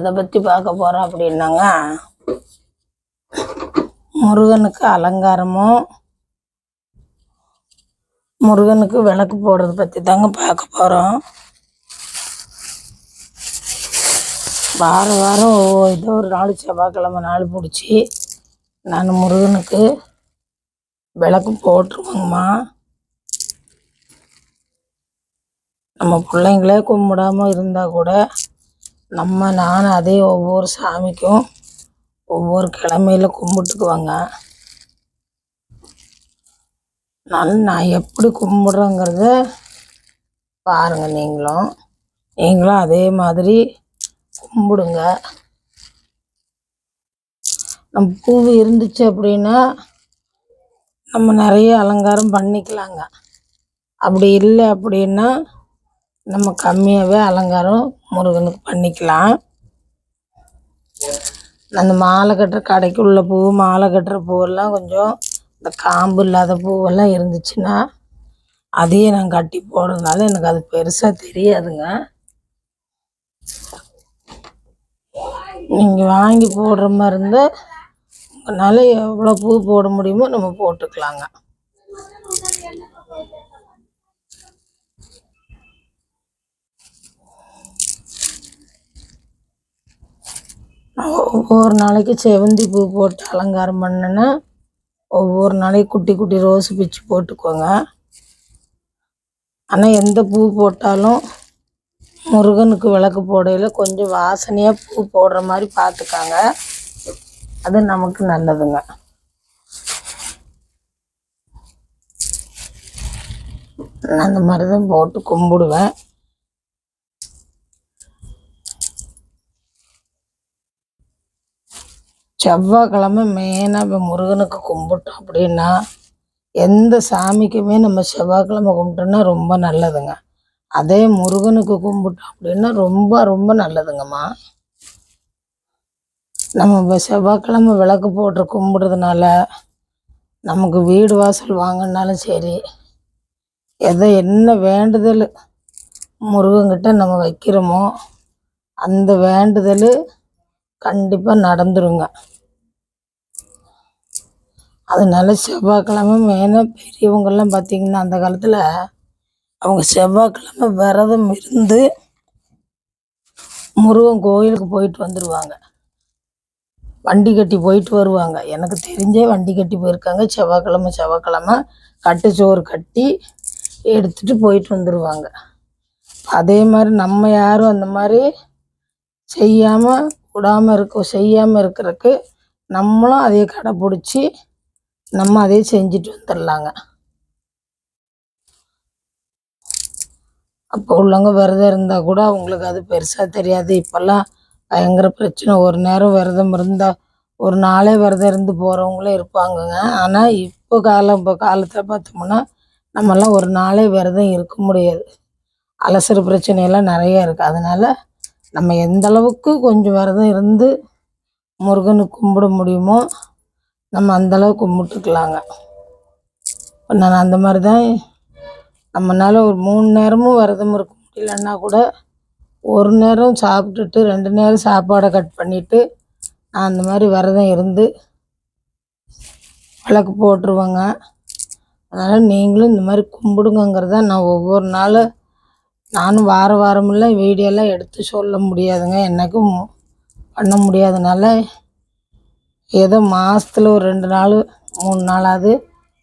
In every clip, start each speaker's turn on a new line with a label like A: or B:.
A: எதை பற்றி பார்க்க போகிறோம் அப்படின்னாங்க. முருகனுக்கு அலங்காரமும் முருகனுக்கு விளக்கு போடுறது பற்றி தாங்க பார்க்க போகிறோம் வாரம் வாரம் ஏதோ ஒரு நாள் செவ்வாய்க்கிழமை நாள் பிடிச்சி நான் முருகனுக்கு விளக்கு போட்டுருவோங்கம்மா. நம்ம பிள்ளைங்களே கும்பிடாம இருந்தால் கூட நம்ம நான் அதே ஒவ்வொரு சாமிக்கும் ஒவ்வொரு கிழமையில கும்பிட்டுக்குவாங்க. நான் நான் எப்படி கும்பிட்றேங்கிறத பாருங்கள் நீங்களும். நீங்களும் அதே மாதிரி கும்பிடுங்க. நம்ம பூ இருந்துச்சு அப்படின்னா நம்ம நிறைய அலங்காரம் பண்ணிக்கலாங்க. அப்படி இல்லை அப்படின்னா நம்ம கம்மியாகவே அலங்காரம் முருகனுக்கு பண்ணிக்கலாம். அந்த மாலை கட்டுற கடைக்கு உள்ள பூ மாலை கட்டுற பூவெல்லாம் கொஞ்சம் இந்த காம்பு இல்லாத பூவெல்லாம் இருந்துச்சுன்னா அதையே நான் கட்டி போடுறதுனால எனக்கு அது பெருசாக தெரியாதுங்க. நீங்கள் வாங்கி போடுற மாதிரி இருந்தால் உங்களால் எவ்வளோ பூ போட முடியுமோ நம்ம போட்டுக்கலாங்க. ஒவ்வொரு நாளைக்கு செவந்தி பூ போட்டு அலங்காரம் பண்ணேன்னா ஒவ்வொரு நாளைக்கு குட்டி குட்டி ரோஸ் பிச்சு போட்டுக்கோங்க. ஆனால் எந்த பூ போட்டாலும் முருகனுக்கு விளக்கு போடையில் கொஞ்சம் வாசனையாக பூ போடுற மாதிரி பார்த்துக்காங்க அது நமக்கு நல்லதுங்க. நான் அந்த மாதிரி தான் போட்டு கும்பிடுவேன். செவ்வாய்க்கிழமை மெயினாக இப்போ முருகனுக்கு கும்பிட்டோம் அப்படின்னா எந்த சாமிக்குமே நம்ம செவ்வாய்க்கிழமை கும்பிட்டோன்னா ரொம்ப நல்லதுங்க. அதே முருகனுக்கு கும்பிட்டோம் அப்படின்னா ரொம்ப ரொம்ப நல்லதுங்கம்மா. நம்ம இப்போ செவ்வாய்க்கிழமை விளக்கு போட்டு கும்பிடுறதுனால நமக்கு வீடு வாசல் வாங்கினாலும் சரி எதை என்ன வேண்டுதல் முருகன்கிட்ட நம்ம வைக்கிறோமோ அந்த வேண்டுதல் கண்டிப்பாக நடந்துருங்க. அதனால செவ்வாய்க்கிழமை மெயினாக பெரியவங்கள்லாம் பார்த்திங்கன்னா அந்த காலத்தில் அவங்க செவ்வாய்க்கிழமை விரதம் இருந்து முருகன் கோயிலுக்கு போயிட்டு வந்துடுவாங்க வண்டி கட்டி போயிட்டு வருவாங்க. எனக்கு தெரிஞ்சே வண்டி கட்டி போயிருக்காங்க. செவ்வாய்க்கிழமை செவ்வாய்க்கிழமை கட்டுச்சோறு கட்டி எடுத்துட்டு போயிட்டு வந்துடுவாங்க அதே மாதிரி நம்ம யாரும் அந்த மாதிரி செய்யாமல் விடாமல் இருக்க செய்யாமல் இருக்கிறதுக்கு நம்மளும் அதே கடைப்பிடிச்சி நம்ம அதே செஞ்சுட்டு வந்துடலாங்க அப்போ உள்ளவங்க விரதம் இருந்தால் கூட அவங்களுக்கு அது பெருசாக தெரியாது. இப்போல்லாம் பயங்கர பிரச்சனை. ஒரு நேரம் விரதம் இருந்தால் ஒரு நாளே விரதம் இருந்து போகிறவங்களும் இருப்பாங்கங்க. ஆனால் இப்போ காலம் இப்போ காலத்தில் பார்த்தோம்னா நம்மலாம் ஒரு நாளே விரதம் இருக்க முடியாது. அலசர் பிரச்சனையெல்லாம் நிறைய இருக்குது அதனால் நம்ம எந்த அளவுக்கு கொஞ்சம் விரதம் இருந்து முருகனுக்கு கும்பிட முடியுமோ நம்ம அந்தளவுக்கு கும்பிட்டுருக்கலாங்க. கும்பிட்டுக்கலாங்க நான் அந்த மாதிரி தான் நம்மளால் ஒரு மூணு நேரமும் விரதம் இருக்க முடியலன்னா கூட ஒரு நேரம் சாப்பிட்டுட்டு ரெண்டு நேரம் சாப்பாடை கட் பண்ணிவிட்டு நான் அந்த மாதிரி விரதம் இருந்து விளக்கு போட்டுருவேங்க. அதனால் நீங்களும் இந்த மாதிரி கும்பிடுங்கங்கிறத நான் ஒவ்வொரு நாள் நானும் வார வாரமெல்லாம் வீடியோலாம் எடுத்து சொல்ல முடியாதுங்க. எனக்கும் பண்ண முடியாதனால ஏதோ மாதத்துல ஒரு ரெண்டு நாள் மூணு நாளாவது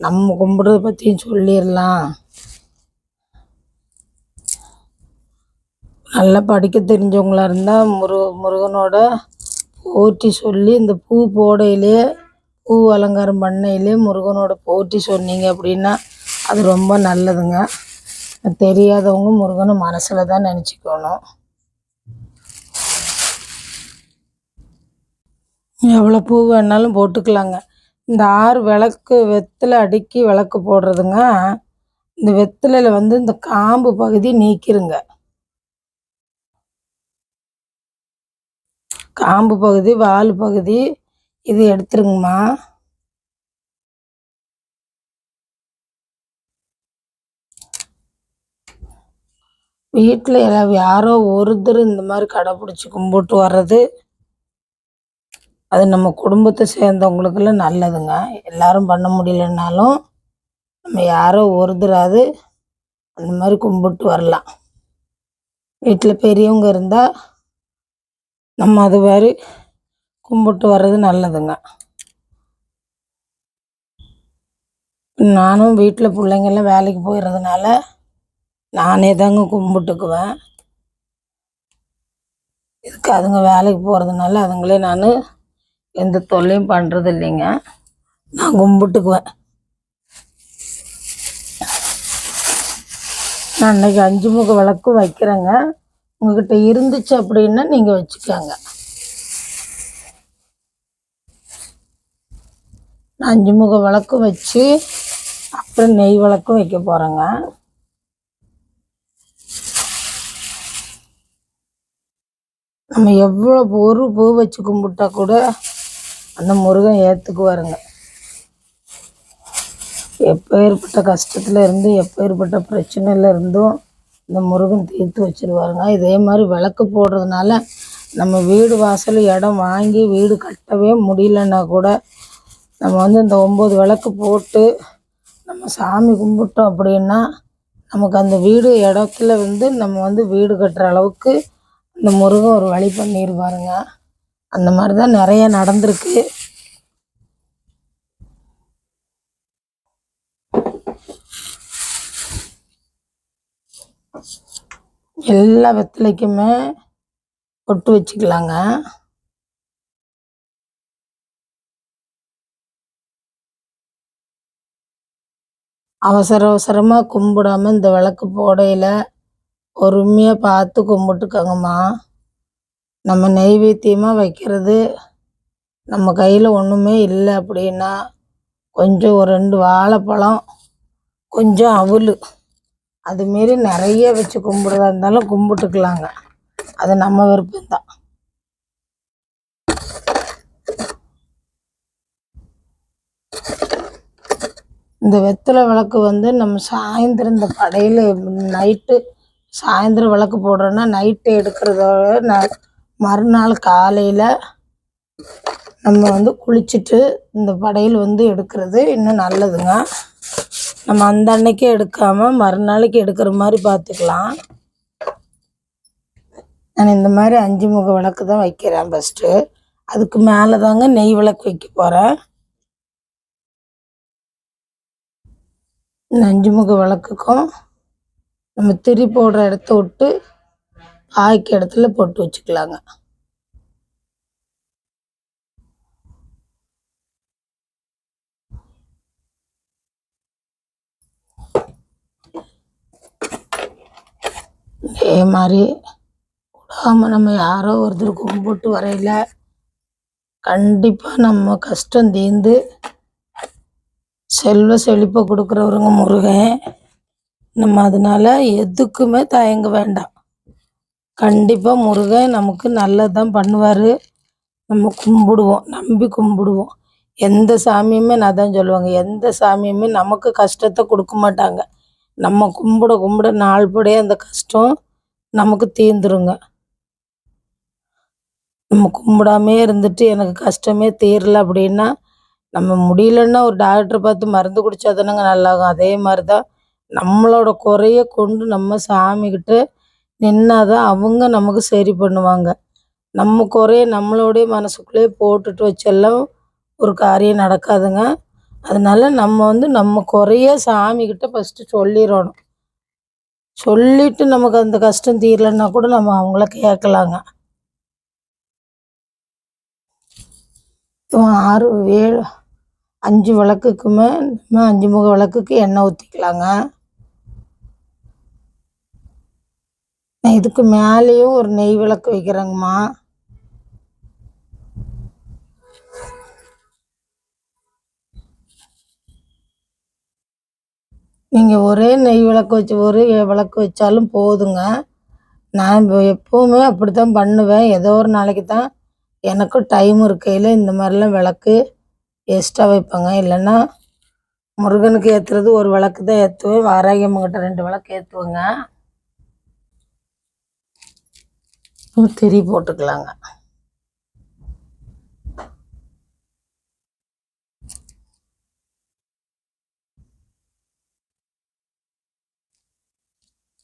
A: நம்ம கும்பிட்றத பற்றியும் சொல்லிடலாம் நல்லா படிக்க தெரிஞ்சவங்களா இருந்தால் முரு முருகனோட போற்றி சொல்லி இந்த பூ போடையிலே பூ அலங்காரம் பண்ணையிலே முருகனோட போற்றி சொன்னீங்க அப்படின்னா அது ரொம்ப நல்லதுங்க. தெரியாதவங்க முருகனை மனசில் தான் நினச்சிக்கணும். எவ்வளோ பூ வேணாலும் போட்டுக்கலாங்க. இந்த ஆறு விளக்கு வெத்தலை அடுக்கி விளக்கு போடுறதுங்க. இந்த வெத்தலையில் வந்து இந்த காம்பு பகுதி நீக்கிருங்க. காம்பு பகுதி வால் பகுதி இது எடுத்துருங்கம்மா. வீட்டில் யாரோ ஒருத்தர் இந்த மாதிரி கடைப்பிடிச்சி கும்பிட்டு வர்றது அது நம்ம குடும்பத்தை சேர்ந்தவங்களுக்கெல்லாம் நல்லதுங்க. எல்லாரும் பண்ண முடியலனாலும் நம்ம யாரோ ஒருத்தராது அந்த மாதிரி கும்பிட்டு வரலாம். வீட்டில் பெரியவங்க இருந்தால் நம்ம அது மாதிரி கும்பிட்டு வர்றது நல்லதுங்க. நானும் வீட்டில் பிள்ளைங்கள்லாம் வேலைக்கு போயிடுறதுனால நானே தாங்க கும்பிட்டுக்குவேன். இதுக்கு அதுங்க வேலைக்கு போகிறதுனால அதுங்களே நான் எந்த தொல்லையும் பண்ணுறது இல்லைங்க நான் கும்பிட்டுக்குவேன். நான் இன்னைக்கு அஞ்சு முக விளக்கு வைக்கிறேங்க. உங்ககிட்ட இருந்துச்சு அப்படின்னா நீங்கள் வச்சுக்கோங்க. நான் அஞ்சு முக விளக்கு வச்சு அப்புறம் நெய் விளக்கும் வைக்க போகிறேங்க நம்ம எவ்வளோ ஒரு பூ வச்சு கும்பிட்டா கூட அந்த முருகன் ஏற்றுக்குவாருங்க எப்பேற்பட்ட கஷ்டத்தில் இருந்து எப்பேற்பட்ட பிரச்சனையில் இருந்தும் இந்த முருகன் தீர்த்து வச்சிருவாருங்க. இதே மாதிரி விளக்கு போடுறதுனால நம்ம வீடு வாசல் இடம் வாங்கி வீடு கட்டவே முடியலன்னா கூட நம்ம வந்து இந்த ஒம்பது விளக்கு போட்டு நம்ம சாமி கும்பிட்டோம் அப்படின்னா நமக்கு அந்த வீடு இடத்துல வந்து நம்ம வந்து வீடு கட்டுற அளவுக்கு இந்த முருகன் ஒரு வழி பண்ணிடுவாருங்க அந்த மாதிரி தான் நிறைய நடந்திருக்கு. எல்லா வெத்தலைக்குமே பொட்டு வச்சுக்கலாங்க. அவசர அவசரமாக கும்பிடாம இந்த விளக்கு போடையில் பொறுமையாக பார்த்து கும்பிட்டுக்கோங்கம்மா. நம்ம நெய்வேத்தியமாக வைக்கிறது நம்ம கையில் ஒன்றுமே இல்லை அப்படின்னா கொஞ்சம் ஒரு ரெண்டு வாழைப்பழம் கொஞ்சம் அவல் அதுமாரி நிறைய வச்சு கும்பிட்றதா இருந்தாலும் கும்பிட்டுக்கலாங்க. அது நம்ம விருப்பம்தான். இந்த வெத்தலை விளக்கு வந்து நம்ம சாயந்தரம் இந்த படையில் நைட்டு சாயந்தரம் விளக்கு போடுறோன்னா நைட்டு எடுக்கிறதோட ந மறுநாள் காலையில் நம்ம வந்து குளிச்சுட்டு இந்த படையல் வந்து எடுக்கிறது இன்னும் நல்லதுங்க. நம்ம அந்த அன்னைக்கே எடுக்காமல் மறுநாளைக்கு எடுக்கிற மாதிரி பார்த்துக்கலாம். நான் இந்த மாதிரி அஞ்சு முக விளக்கு தான் வைக்கிறேன் ஃபஸ்ட்டு அதுக்கு மேலே தாங்க நெய் விளக்கு வைக்க போகிறேன் இந்த அஞ்சு முக விளக்குக்கும் நம்ம திரி போடுற இடத்த விட்டு ஆய்க்க இடத்துல போட்டு வச்சுக்கலாங்க. இதே மாதிரி விடாமல் நம்ம யாரோ ஒருத்தர் கும்பிட்டு வரையில கண்டிப்பாக நம்ம கஷ்டம் தீர்ந்து செல்வ செழிப்பை கொடுக்குறவருங்க முருகன். நம்ம அதனால எதுக்குமே தயங்க வேண்டாம். கண்டிப்பாக முருகன் நமக்கு நல்லது தான் பண்ணுவார். நம்ம கும்பிடுவோம் நம்பி கும்பிடுவோம். எந்த சாமியுமே நான் தான் சொல்லுவாங்க எந்த சாமியுமே நமக்கு கஷ்டத்தை கொடுக்க மாட்டாங்க. நம்ம கும்பிட கும்பிட நாள்படியே அந்த கஷ்டம் நமக்கு தீர்ந்துருங்க. நம்ம கும்பிடாமே இருந்துட்டு எனக்கு கஷ்டமே தீரல அப்படின்னா நம்ம முடியலன்னா ஒரு டாக்டர் பார்த்து மருந்து குடித்தா தானேங்க நல்லாகும். அதே மாதிரி தான் நம்மளோட குறைய கொண்டு நம்ம சாமிக்கிட்ட நின்னா தான் அவங்க நமக்கு சரி பண்ணுவாங்க. நம்ம குறைய நம்மளோடைய மனசுக்குள்ளேயே போட்டுட்டு வச்செல்லாம் ஒரு காரியம் நடக்காதுங்க. அதனால நம்ம வந்து நம்ம குறைய சாமிக்கிட்ட ஃபஸ்ட்டு சொல்லிடணும். சொல்லிட்டு நமக்கு அந்த கஷ்டம் தீரலைன்னா கூட நம்ம அவங்கள கேட்கலாங்க. ஆறு ஏழு அஞ்சு விளக்குக்குமே நம்ம அஞ்சு முக விளக்குக்கு எண்ணெய் ஊற்றிக்கலாங்க நான் இதுக்கு மேலேயும் ஒரு நெய் விளக்கு வைக்கிறேங்கம்மா. நீங்கள் ஒரே நெய் விளக்கு வச்சு ஒரே விளக்கு வச்சாலும் போதுங்க. நான் இப்போ எப்போவுமே அப்படி தான் பண்ணுவேன். ஏதோ ஒரு நாளைக்கு தான் எனக்கும் டைம் இருக்கையில் இந்த மாதிரிலாம் விளக்கு எக்ஸ்ட்ரா வைப்பேங்க. இல்லைன்னா முருகனுக்கு ஏற்றுறது ஒரு விளக்கு தான் ஏற்றுவேன் வாராகியம்மங்கிட்ட ரெண்டு விளக்கு ஏற்றுவேங்க இன்னும் திரி போட்டுக்கலாங்க.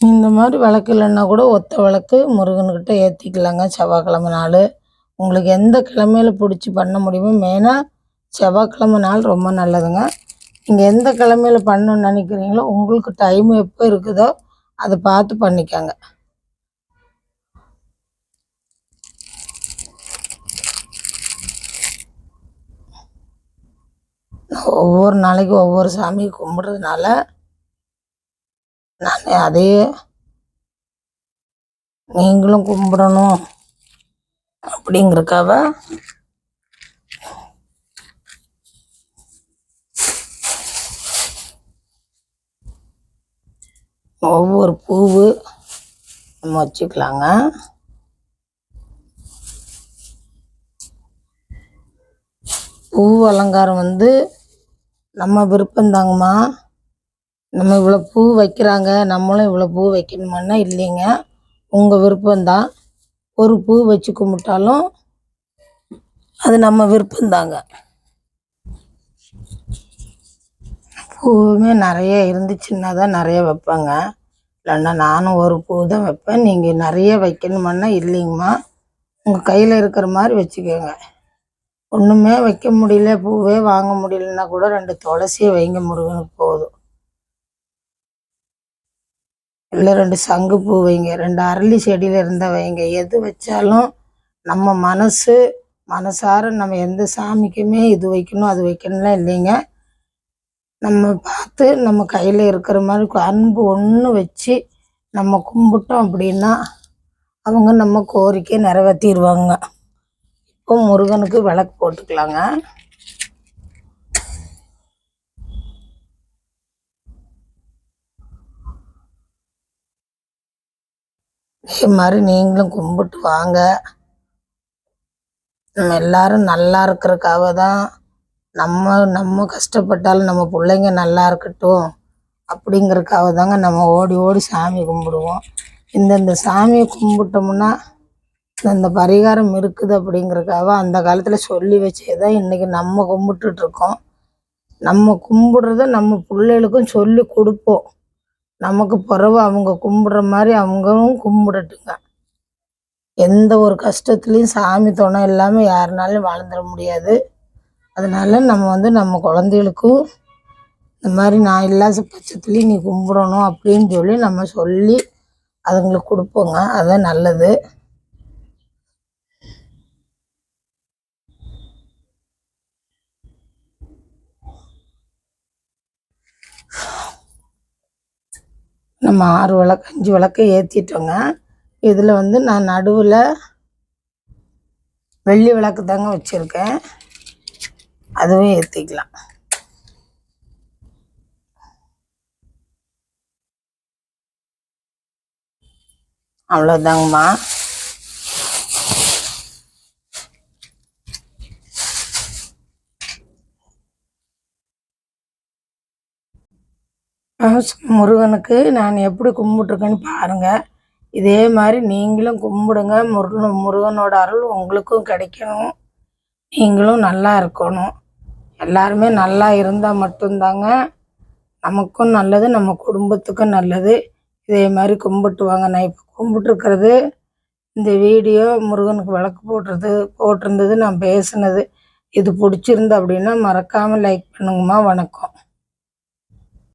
A: இந்த மாதிரி விளக்கு இல்லைன்னா கூட ஒத்த விளக்கு முருகன்கிட்ட ஏற்றிக்கலாங்க செவ்வாய்க்கிழமை நாள். உங்களுக்கு எந்த கிழமையில பிடிச்சி பண்ண முடியுமோ மெயினாக செவ்வாய்க்கிழமை நாள் ரொம்ப நல்லதுங்க. நீங்கள் எந்த கிழமையில் பண்ணணும்னு நினைக்கிறீங்களோ உங்களுக்கு டைம் எப்போ இருக்குதோ அதை பார்த்து பண்ணிக்கோங்க. ஒவ்வொரு நாளைக்கு ஒவ்வொரு சாமி கும்பிட்றதுனால நான் அதே நீங்களும் கும்பிடணும் அப்படிங்கிறக்காவ ஒவ்வொரு பூவு நம்ம வச்சுக்கலாங்க. பூ அலங்காரம் வந்து நம்ம விருப்பந்தாங்கம்மா நம்ம இவ்வளோ பூ வைக்கிறாங்க நம்மளும் இவ்வளோ பூ வைக்கணுமான்னா இல்லைங்க. உங்கள் விருப்பம்தான் ஒரு பூ வச்சு கும்பிட்டாலும் அது நம்ம விருப்பந்தாங்க பூவுமே நிறைய இருந்துச்சுன்னா தான் நிறைய வைப்பேங்க. இல்லைன்னா நானும் ஒரு பூ தான் வைப்பேன். நீங்கள் நிறைய வைக்கணுமான்னா இல்லைங்கம்மா. உங்கள் கையில் இருக்கிற மாதிரி வச்சுக்கோங்க. ஒன்றுமே வைக்க முடியல பூவே வாங்க முடியலன்னா கூட ரெண்டு துளசியை வைங்க முருகனுக்கு போதும். இல்லை ரெண்டு சங்கு பூ வைங்க ரெண்டு அரளி செடியில் இருந்தால் வைங்க. எது வச்சாலும் நம்ம மனசு மனசார நம்ம எந்த சாமிக்குமே இது வைக்கணும் அது வைக்கணும்லாம் இல்லைங்க. நம்ம பார்த்து நம்ம கையில் இருக்கிற மாதிரி அன்பு ஒன்று வச்சு நம்ம கும்பிட்டோம் அப்படின்னா அவங்க நம்ம கோரிக்கை நிறைவேற்றிடுவாங்க இப்போ முருகனுக்கு விளக்கு போட்டுக்கலாங்க. இதே மாதிரி நீங்களும் கும்பிட்டு வாங்க. நம்ம எல்லாரும் நல்லா இருக்கிறக்காக தான் நம்ம நம்ம கஷ்டப்பட்டாலும் நம்ம பிள்ளைங்க நல்லா இருக்கட்டும் அப்படிங்கிறக்காக தாங்க நம்ம ஓடி ஓடி சாமி கும்பிடுவோம். இந்தந்த சாமியை கும்பிட்டோம்னா அந்த பரிகாரம் இருக்குது அப்படிங்கிறக்காக அந்த காலத்தில் சொல்லி வச்சே தான் இன்றைக்கி நம்ம கும்பிட்டுட்ருக்கோம். நம்ம கும்பிடுறத நம்ம பிள்ளைகளுக்கும் சொல்லி கொடுப்போம். நமக்கு பிறவு அவங்க கும்பிடுற மாதிரி அவங்களும் கும்பிடட்டுங்க. எந்த ஒரு கஷ்டத்துலேயும் சாமி துணை இல்லாமல் யாருனாலும் வாழ்ந்துட முடியாது. அதனால நம்ம வந்து நம்ம குழந்தைகளுக்கும் இந்த மாதிரி நான் இல்லாத பட்சத்துலேயும் நீ கும்பிடணும் அப்படின்னு சொல்லி நம்ம சொல்லி அதுங்களுக்கு கொடுப்போங்க. அதுதான் நல்லது. நம்ம ஆறு விளக்கு அஞ்சு விளக்கு ஏற்றிட்டோங்க இதில் வந்து நான் நடுவில் வெள்ளி விளக்கு தாங்க வச்சுருக்கேன். அதுவும் ஏற்றிக்கலாம் அவ்வளோதாங்கம்மா முருகனுக்கு நான் எப்படி கும்பிட்ருக்கேன்னு பாருங்கள் இதே மாதிரி நீங்களும் கும்பிடுங்க. முருகன் முருகனோட அருள் உங்களுக்கும் கிடைக்கணும். நீங்களும் நல்லா இருக்கணும். எல்லாருமே நல்லா இருந்தால் மட்டும்தாங்க. நமக்கும் நல்லது நம்ம குடும்பத்துக்கும் நல்லது. இதே மாதிரி கும்பிட்டு வாங்க. நான் இப்போ கும்பிட்டுருக்கிறது இந்த வீடியோ முருகனுக்கு விளக்கு போட்டுறது போட்டிருந்தது நான் பேசுனது. இது பிடிச்சிருந்து அப்படின்னா மறக்காமல் லைக் பண்ணுங்கம்மா. வணக்கம்.